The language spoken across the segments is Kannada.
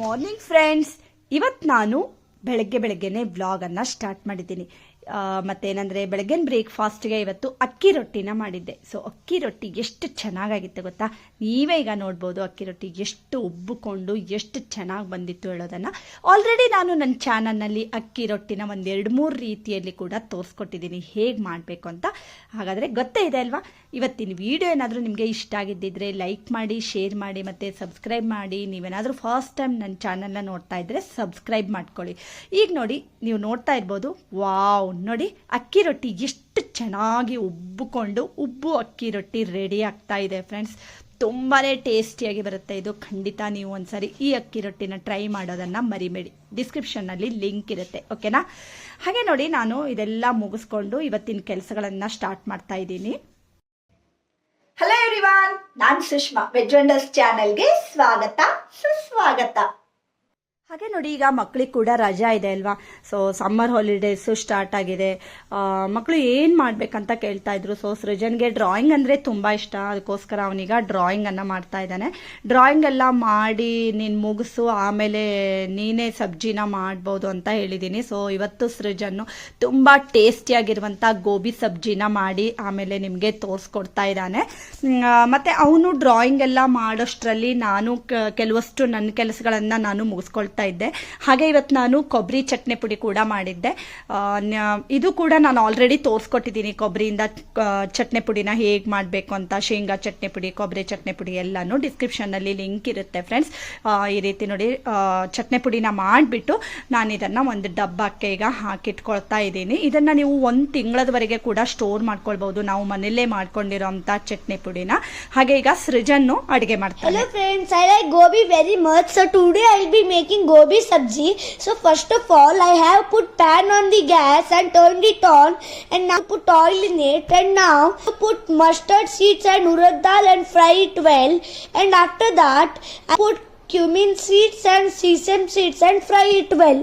ಮಾರ್ನಿಂಗ್ ಫ್ರೆಂಡ್ಸ್ ಇವತ್ತು ನಾನು ಬೆಳಗ್ಗೆ ಬೆಳಗ್ಗೆನೆ ವ್ಲಾಗನ್ನು ಸ್ಟಾರ್ಟ್ ಮಾಡಿದ್ದೀನಿ. ಮತ್ತೇನಂದ್ರೆ ಬೆಳಗ್ಗಿನ ಬ್ರೇಕ್ಫಾಸ್ಟ್ಗೆ ಇವತ್ತು ಅಕ್ಕಿ ರೊಟ್ಟಿನ ಮಾಡಿದ್ದೆ. ಸೊ ಅಕ್ಕಿ ರೊಟ್ಟಿ ಎಷ್ಟು ಚೆನ್ನಾಗಾಗಿತ್ತು ಗೊತ್ತಾ? ನೀವೇ ಈಗ ನೋಡ್ಬೋದು ಅಕ್ಕಿ ರೊಟ್ಟಿ ಎಷ್ಟು ಉಬ್ಬಿಕೊಂಡು ಎಷ್ಟು ಚೆನ್ನಾಗಿ ಬಂದಿತ್ತು ಹೇಳೋದನ್ನು. ಆಲ್ರೆಡಿ ನಾನು ನನ್ನ ಚಾನಲ್ನಲ್ಲಿ ಅಕ್ಕಿ ರೊಟ್ಟಿನ ಒಂದು ಎರಡು ಮೂರು ರೀತಿಯಲ್ಲಿ ಕೂಡ ತೋರಿಸ್ಕೊಟ್ಟಿದ್ದೀನಿ. ಹೇಗೆ ಮಾಡಬೇಕು ಅಂತ. ಹಾಗಾದರೆ ಗೊತ್ತೇ ಇದೆ ಅಲ್ವಾ? ಇವತ್ತಿನ ವಿಡಿಯೋ ಏನಾದರೂ ನಿಮಗೆ ಇಷ್ಟ ಆಗಿದ್ದಿದ್ರೆ ಲೈಕ್ ಮಾಡಿ ಶೇರ್ ಮಾಡಿ, ಮತ್ತು ಸಬ್ಸ್ಕ್ರೈಬ್ ಮಾಡಿ. ನೀವೇನಾದರೂ ಫಸ್ಟ್ ಟೈಮ್ ನನ್ನ ಚಾನಲ್ನ ನೋಡ್ತಾ ಇದ್ದರೆ ಸಬ್ಸ್ಕ್ರೈಬ್ ಮಾಡ್ಕೊಳ್ಳಿ. ಈಗ ನೋಡಿ, ನೀವು ನೋಡ್ತಾ ಇರ್ಬೋದು ವಾವ್ ನೋಡಿ, ಅಕ್ಕಿ ರೊಟ್ಟಿ ಎಷ್ಟು ಚೆನ್ನಾಗಿ ಉಬ್ಬಿಕೊಂಡು, ಉಬ್ಬು ಅಕ್ಕಿ ರೊಟ್ಟಿ ರೆಡಿ ಆಗ್ತಾ ಇದೆ ಫ್ರೆಂಡ್ಸ್ ತುಂಬಾ ಟೇಸ್ಟಿಯಾಗಿ ಬರುತ್ತೆ ಇದು. ಖಂಡಿತ ನೀವು ಒಂದ್ಸರಿ ಈ ಅಕ್ಕಿ ರೊಟ್ಟಿನ ಟ್ರೈ ಮಾಡೋದನ್ನು ಮರಿಬೇಡಿ. ಡಿಸ್ಕ್ರಿಪ್ಷನ್ನಲ್ಲಿ ಲಿಂಕ್ ಇರುತ್ತೆ ಓಕೆನಾ ಹಾಗೆ ನೋಡಿ, ನಾನು ಇದೆಲ್ಲ ಮುಗಿಸ್ಕೊಂಡು ಇವತ್ತಿನ ಕೆಲಸಗಳನ್ನು ಸ್ಟಾರ್ಟ್ ಮಾಡ್ತಾ ಇದ್ದೀನಿ. ಹಲೋ ಎವ್ರಿವಾನ್ ನಾನು ಸುಷ್ಮಾ ವೆಜ್ ವಂಡರ್ಸ್ ಚಾನೆಲ್ಗೆ ಸ್ವಾಗತ, ಸುಸ್ವಾಗತ. ಹಾಗೆ ನೋಡಿ, ಈಗ ಮಕ್ಕಳಿಗೆ ಕೂಡ ರಜಾ ಇದೆ ಅಲ್ವಾ? ಸೊ ಸಮ್ಮರ್ ಹಾಲಿಡೇಸು ಸ್ಟಾರ್ಟ್ ಆಗಿದೆ. ಮಕ್ಕಳು ಏನು ಮಾಡ್ಬೇಕಂತ ಕೇಳ್ತಾ ಇದ್ರು? ಸೊ ಸೃಜನ್ಗೆ ಡ್ರಾಯಿಂಗ್ ಅಂದರೆ ತುಂಬ ಇಷ್ಟ. ಅದಕ್ಕೋಸ್ಕರ ಅವನೀಗ ಡ್ರಾಯಿಂಗನ್ನು ಮಾಡ್ತಾ ಇದ್ದಾನೆ. ಡ್ರಾಯಿಂಗ್ ಎಲ್ಲ ಮಾಡಿ ನೀನು ಮುಗಿಸು, ಆಮೇಲೆ ನೀನೇ ಸಬ್ಜಿನ ಮಾಡ್ಬೋದು ಅಂತ ಹೇಳಿದ್ದೀನಿ ಸೊ ಇವತ್ತು ಸೃಜನ್ನು ತುಂಬ ಟೇಸ್ಟಿಯಾಗಿರುವಂಥ ಗೋಬಿ ಸಬ್ಜಿನ ಮಾಡಿ ಆಮೇಲೆ ನಿಮಗೆ ತೋರಿಸ್ಕೊಡ್ತಾ ಇದ್ದಾನೆ. ಮತ್ತು ಅವನು ಡ್ರಾಯಿಂಗ್ ಎಲ್ಲ ಮಾಡೋಷ್ಟರಲ್ಲಿ ನಾನು ಕೆಲವಷ್ಟು ನನ್ನ ಕೆಲಸಗಳನ್ನು ನಾನು ಮುಗಿಸ್ಕೊಳ್ತಾ ಇದ್ದೆ. ಹಾಗೆ ಇವತ್ತು ನಾನು ಕೊಬ್ಬರಿ ಚಟ್ನಿ ಪುಡಿ ಕೂಡ ಮಾಡಿದ್ದೆ. ಇದು ಕೂಡ ನಾನು ಆಲ್ರೆಡಿ ತೋರಿಸ್ಕೊಟ್ಟಿದ್ದೀನಿ ಕೊಬ್ಬರಿಯಿಂದ ಚಟ್ನಿ ಪುಡಿನ ಹೇಗೆ ಮಾಡಬೇಕು ಅಂತ, ಶೇಂಗಾ ಚಟ್ನಿ ಪುಡಿ ಕೊಬ್ಬರಿ ಚಟ್ನಿ ಪುಡಿ ಎಲ್ಲನೂ ಡಿಸ್ಕ್ರಿಪ್ಷನ್ನಲ್ಲಿ ಲಿಂಕ್ ಇರುತ್ತೆ ಫ್ರೆಂಡ್ಸ್ ಈ ರೀತಿ ನೋಡಿ ಚಟ್ನಿ ಪುಡಿನ ಮಾಡಿಬಿಟ್ಟು ನಾನು ಇದನ್ನು ಒಂದು ಡಬ್ಬಕ್ಕೆ ಈಗ ಹಾಕಿಟ್ಕೊಳ್ತಾ ಇದ್ದೀನಿ. ಇದನ್ನು ನೀವು ಒಂದು ತಿಂಗಳದವರೆಗೆ ಕೂಡ ಸ್ಟೋರ್ ಮಾಡ್ಕೊಳ್ಬಹುದು. ನಾವು ಮನೆಯಲ್ಲೇ ಮಾಡ್ಕೊಂಡಿರೋಂಥ ಚಟ್ನಿ ಪುಡಿನ. ಹಾಗೆ ಈಗ ಸೃಜನ್ನು ಅಡುಗೆ ಮಾಡ್ತಾರೆ friends I like gobi very much so today I be making gobi sabji. So first of all, I have put pan on the gas and turned it on, and now put oil in it, and now put mustard seeds and urad dal and fry it well. And after that, I put cumin seeds and sesame seeds and fry it well.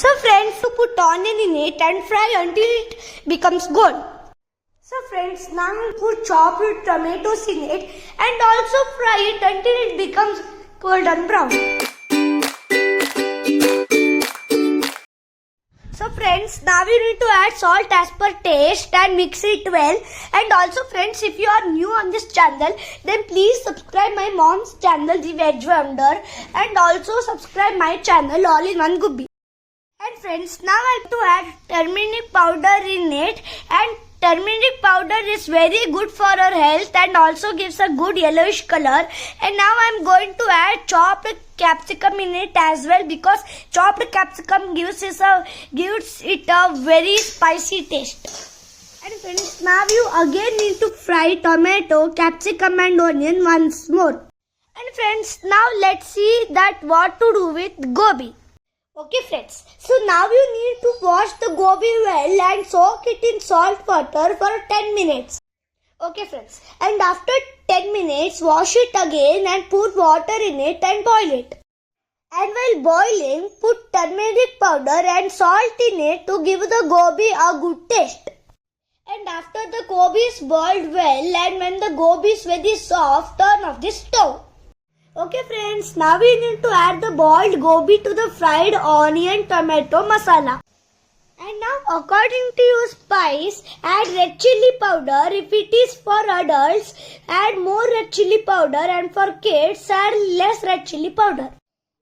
So friends, to put onion in it and fry until it becomes gold. So friends, now put chopped tomatoes in it and also fry it until it becomes golden brown. So friends, now we need to add salt as per taste and mix it well. And also friends, if you are new on this channel, then please subscribe my mom's channel, The Veg Wonder, and also subscribe my channel, All in One Gubbi. And friends, now I have to add turmeric powder in it and turmeric powder is very good for our health and also gives a good yellowish color and now I'm going to add chopped capsicum in it as well because chopped capsicum gives it a gives it a very spicy taste. And friends, now you again need to fry tomato, capsicum and onion once more. And friends, now let's see that what to do with gobi. Okay friends, so now you need to wash the gobi well and soak it in salt water for 10 minutes. Okay friends, and after 10 minutes wash it again and pour water in it and boil it. And while boiling, put turmeric powder and salt in it to give the gobi a good taste. And after the gobi is boiled well and when the gobi is very soft, turn off the stove. Okay friends, now we need to add the boiled gobi to the fried onion tomato masala. And now according to your spice, add red chili powder. If it is for adults, add more red chili powder and for kids, add less red chili powder.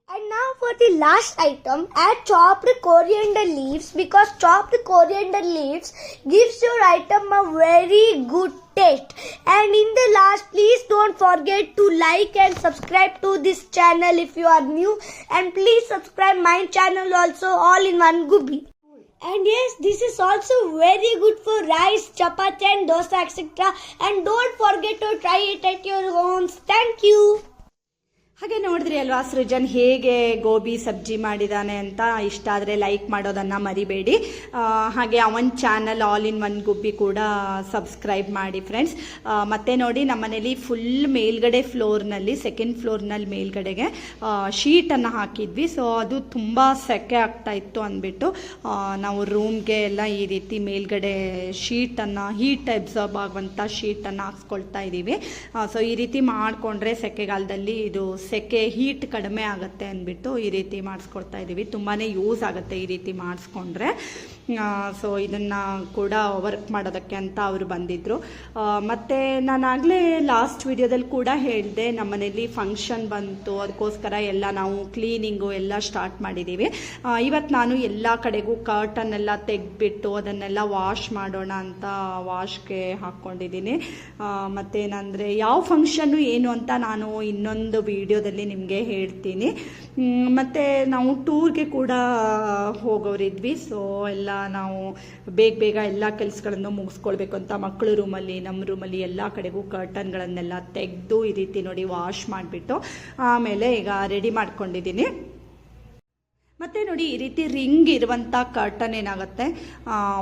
And now for the last item, add chopped coriander leaves because chopped coriander leaves gives your item a very good taste. And in the last, please don't forget to like and subscribe to this channel if you are new. And please subscribe my channel also all in one gubi. And yes, this is also very good for rice, chapati and dosa etc. And don't forget to try it at your homes. Thank you. ಹಾಗೆ ನೋಡಿದ್ರಿ ಅಲ್ವಾ, ಸೃಜನ್ ಹೇಗೆ ಗೋಬಿ ಸಬ್ಜಿ ಮಾಡಿದಾನೆ ಅಂತ? ಇಷ್ಟ ಆದರೆ ಲೈಕ್ ಮಾಡೋದನ್ನು ಮರಿಬೇಡಿ. ಹಾಗೆ our channel all in one Gubbi ಕೂಡ ಸಬ್ಸ್ಕ್ರೈಬ್ ಮಾಡಿ ಫ್ರೆಂಡ್ಸ್ ಮತ್ತೆ ನೋಡಿ ನಮ್ಮ ಮನೇಲಿ ಫುಲ್ ಮೇಲ್ಗಡೆ ಫ್ಲೋರ್ನಲ್ಲಿ ಸೆಕೆಂಡ್ ಫ್ಲೋರ್ನಲ್ಲಿ ಮೇಲ್ಗಡೆಗೆ ಶೀಟನ್ನು ಹಾಕಿದ್ವಿ. ಸೊ ಅದು ತುಂಬ ಸೆಕೆ ಆಗ್ತಾ ಇತ್ತು ಅಂದ್ಬಿಟ್ಟು ನಾವು ರೂಮ್ಗೆ ಎಲ್ಲ ಈ ರೀತಿ ಮೇಲ್ಗಡೆ ಶೀಟನ್ನು ಹೀಟ್ ಅಬ್ಸರ್ವ್ ಆಗುವಂಥ ಶೀಟನ್ನು ಹಾಕ್ಸ್ಕೊಳ್ತಾ ಇದ್ದೀವಿ ಸೊ ಈ ರೀತಿ ಮಾಡಿಕೊಂಡ್ರೆ ಸೆಕೆಗಾಲದಲ್ಲಿ ಇದು ಸೆಕೆ ಹೀಟ್ ಕಡಿಮೆ ಆಗುತ್ತೆ ಅಂದ್ಬಿಟ್ಟು ಈ ರೀತಿ ಮಾಡಿಸ್ಕೊಡ್ತಾ ಇದ್ದೀವಿ ತುಂಬಾ ಯೂಸ್ ಆಗುತ್ತೆ ಈ ರೀತಿ ಮಾಡಿಸ್ಕೊಂಡ್ರೆ. ಸೊ ಇದನ್ನು ಕೂಡ ವರ್ಕ್ ಮಾಡೋದಕ್ಕೆ ಅಂತ ಅವರು ಬಂದಿದ್ದರು ಮತ್ತು ನಾನಾಗಲೇ ಲಾಸ್ಟ್ ವಿಡಿಯೋದಲ್ಲಿ ಕೂಡ ಹೇಳಿದೆ, ನಮ್ಮನೇಲಿ ಫಂಕ್ಷನ್ ಬಂತು ಅದಕ್ಕೋಸ್ಕರ ಎಲ್ಲ ನಾವು ಕ್ಲೀನಿಂಗು ಎಲ್ಲ ಸ್ಟಾರ್ಟ್ ಮಾಡಿದ್ದೀವಿ ಇವತ್ತು ನಾನು ಎಲ್ಲ ಕಡೆಗೂ ಕರ್ಟನ್ ಎಲ್ಲ ತೆಗೆದ್ಬಿಟ್ಟು ಅದನ್ನೆಲ್ಲ ವಾಶ್ ಮಾಡೋಣ ಅಂತ ವಾಶ್ಗೆ ಹಾಕ್ಕೊಂಡಿದ್ದೀನಿ. ಮತ್ತೇನಂದರೆ ಯಾವ ಫಂಕ್ಷನ್ನು ಏನು ಅಂತ ನಾನು ಇನ್ನೊಂದು ವಿಡಿಯೋದಲ್ಲಿ ನಿಮಗೆ ಹೇಳ್ತೀನಿ. ಮತ್ತೆ ನಾವು ಟೂರ್ಗೆ ಕೂಡ ಹೋಗೋರಿದ್ವಿ ಸೊ ಎಲ್ಲ ನಾವು ಬೇಗ ಬೇಗ ಎಲ್ಲ ಕೆಲಸಗಳನ್ನು ಮುಗಿಸ್ಕೊಳ್ಬೇಕು ಅಂತ ಮಕ್ಕಳು ರೂಮಲ್ಲಿ ನಮ್ಮ ರೂಮಲ್ಲಿ ಎಲ್ಲ ಕಡೆಗೂ ಕರ್ಟನ್ಗಳನ್ನೆಲ್ಲ ತೆಗೆದು ಈ ರೀತಿ ನೋಡಿ ವಾಶ್ ಮಾಡಿಬಿಟ್ಟು ಆಮೇಲೆ ಈಗ ರೆಡಿ ಮಾಡ್ಕೊಂಡಿದ್ದೀನಿ. ಮತ್ತೆ ನೋಡಿ ಈ ರೀತಿ ರಿಂಗ್ ಇರುವಂಥ ಕರ್ಟನ್ ಏನಾಗುತ್ತೆ?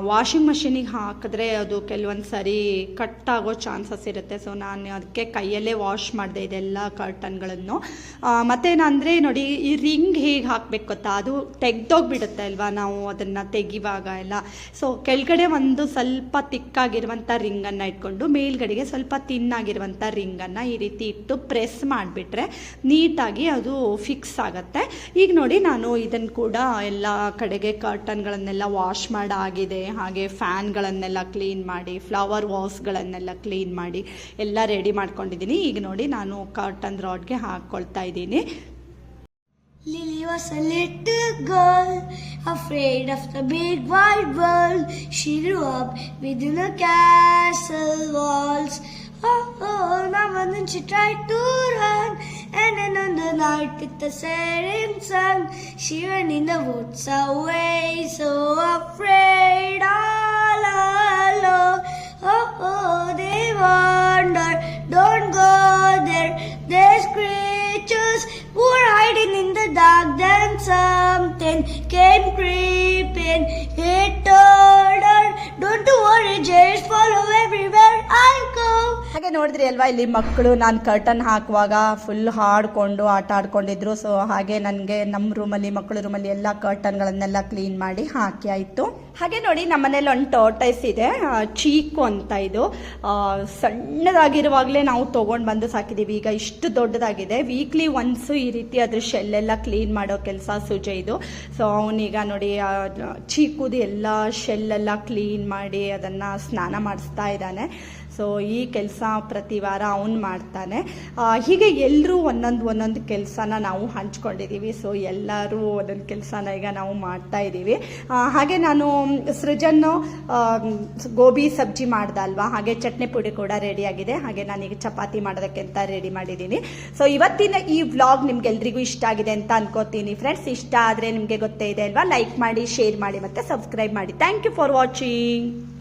ವಾಷಿಂಗ್ ಮಷಿನಿಗೆ ಹಾಕಿದ್ರೆ ಅದು ಕೆಲವೊಂದು ಸರಿ ಕಟ್ ಆಗೋ ಚಾನ್ಸಸ್ ಇರುತ್ತೆ. ಸೊ ನಾನು ಅದಕ್ಕೆ ಕೈಯಲ್ಲೇ ವಾಶ್ ಮಾಡಿದೆ ಇದೆಲ್ಲ ಕರ್ಟನ್ಗಳನ್ನು ಮತ್ತೇನಂದರೆ ನೋಡಿ ಈ ರಿಂಗ್ ಹೇಗೆ ಹಾಕ್ಬೇಕು ಗೊತ್ತಾ? ಅದು ತೆಗ್ದೋಗ್ಬಿಡುತ್ತೆ ಅಲ್ವಾ ನಾವು ಅದನ್ನು ತೆಗಿವಾಗ ಎಲ್ಲ. ಸೊ ಕೆಳಗಡೆ ಒಂದು ಸ್ವಲ್ಪ ತಿಕ್ಕಾಗಿರುವಂಥ ರಿಂಗನ್ನು ಇಟ್ಕೊಂಡು ಮೇಲ್ಗಡೆಗೆ ಸ್ವಲ್ಪ ತಿನ್ನಾಗಿರುವಂಥ ರಿಂಗನ್ನು ಈ ರೀತಿ ಇಟ್ಟು ಪ್ರೆಸ್ ಮಾಡಿಬಿಟ್ರೆ ನೀಟಾಗಿ ಅದು ಫಿಕ್ಸ್ ಆಗುತ್ತೆ. ಈಗ ನೋಡಿ ನಾನು ಇದನ್ನು ಕೂಡ ಎಲ್ಲ ಕಡೆಗೆ ಕರ್ಟನ್ಗಳನ್ನೆಲ್ಲ ವಾಶ್ ಮಾಡಾಗಿದೆ ಹಾಗೆ ಫ್ಯಾನ್ಗಳನ್ನೆಲ್ಲ ಕ್ಲೀನ್ ಮಾಡಿ ಫ್ಲವರ್ ವಾಸ್ಗಳನ್ನೆಲ್ಲ ಕ್ಲೀನ್ ಮಾಡಿ ಎಲ್ಲ ರೆಡಿ ಮಾಡ್ಕೊಂಡಿದ್ದೀನಿ ಈಗ ನೋಡಿ ನಾನು ಕರ್ಟನ್ ರಾಡ್ಗೆ ಹಾಕ್ಕೊಳ್ತಾ ಇದ್ದೀನಿ Lily was a little girl, afraid of the big wide world. She grew up within a castle walls. Oh, oh, and then she tried to run, and then on the night with the setting sun, she ran in the woods away, so afraid, ಹಾಗೆ ನೋಡಿದ್ರಿ ಅಲ್ವಾ, ಇಲ್ಲಿ ಮಕ್ಕಳು ನಾನು ಕರ್ಟನ್ ಹಾಕುವಾಗ ಫುಲ್ ಹಾಡ್ಕೊಂಡು, ಆಟ ಆಡ್ಕೊಂಡಿದ್ರು. ಸೊ ಹಾಗೆ ನನಗೆ ನಮ್ಮ ರೂಮಲ್ಲಿ ಮಕ್ಕಳ ರೂಮಲ್ಲಿ ಎಲ್ಲ ಕರ್ಟನ್ಗಳನ್ನೆಲ್ಲ ಕ್ಲೀನ್ ಮಾಡಿ ಹಾಕಿ ಆಯಿತು. ಹಾಗೆ ನೋಡಿ ನಮ್ಮ ಮನೇಲಿ ಒಂದು ಟೋಟೈಸ್ ಇದೆ. ಚೀಕು ಅಂತ ಇದು. ಸಣ್ಣದಾಗಿರುವಾಗಲೇ ನಾವು ತೊಗೊಂಡು ಬಂದು ಸಾಕಿದ್ದೀವಿ ಈಗ ಇಷ್ಟು ದೊಡ್ಡದಾಗಿದೆ. ವೀಕ್ಲಿ ಒನ್ಸು ಈ ರೀತಿ ಅದ್ರ ಶೆಲ್ಲೆಲ್ಲ ಕ್ಲೀನ್ ಮಾಡೋ ಕೆಲಸ ಸುಜೆ ಇದು. ಸೊ ಅವನೀಗ ನೋಡಿ ಚೀಕುದು ಎಲ್ಲ ಶೆಲ್ಲೆಲ್ಲ ಕ್ಲೀನ್ ಮಾಡಿ ಅದನ್ನು ಸ್ನಾನ ಮಾಡಿಸ್ತಾ ಇದ್ದಾನೆ. ಸೊ ಈ ಕೆಲಸ ಪ್ರತಿ ವಾರ ಅವನು ಮಾಡ್ತಾನೆ. ಹೀಗೆ ಎಲ್ಲರೂ ಒಂದೊಂದು ಒಂದೊಂದು ಕೆಲಸನ ನಾವು ಹಂಚ್ಕೊಂಡಿದ್ದೀವಿ ಸೊ ಎಲ್ಲರೂ ಒಂದೊಂದು ಕೆಲಸನ ಈಗ ನಾವು ಮಾಡ್ತಾ ಇದ್ದೀವಿ ಹಾಗೆ ನಾನು ಸೃಜನ್ ಗೋಬಿ ಸಬ್ಜಿ ಮಾಡ್ದಲ್ವಾ? ಹಾಗೆ ಚಟ್ನಿ ಪುಡಿ ಕೂಡ ರೆಡಿ ಆಗಿದೆ. ಹಾಗೆ ನಾನೀಗ ಚಪಾತಿ ಮಾಡೋದಕ್ಕೆ ಅಂತ ರೆಡಿ ಮಾಡಿದ್ದೀನಿ. ಸೊ ಇವತ್ತಿನ ಈ ವ್ಲಾಗ್ ನಿಮ್ಗೆಲ್ರಿಗೂ ಇಷ್ಟ ಆಗಿದೆ ಅಂತ ಅನ್ಕೋತೀನಿ. ಫ್ರೆಂಡ್ಸ್ ಇಷ್ಟ ಆದರೆ ನಿಮಗೆ ಗೊತ್ತೇ ಇದೆ ಅಲ್ವಾ? ಲೈಕ್ ಮಾಡಿ ಶೇರ್ ಮಾಡಿ ಮತ್ತೆ ಸಬ್ಸ್ಕ್ರೈಬ್ ಮಾಡಿ. Thank you for watching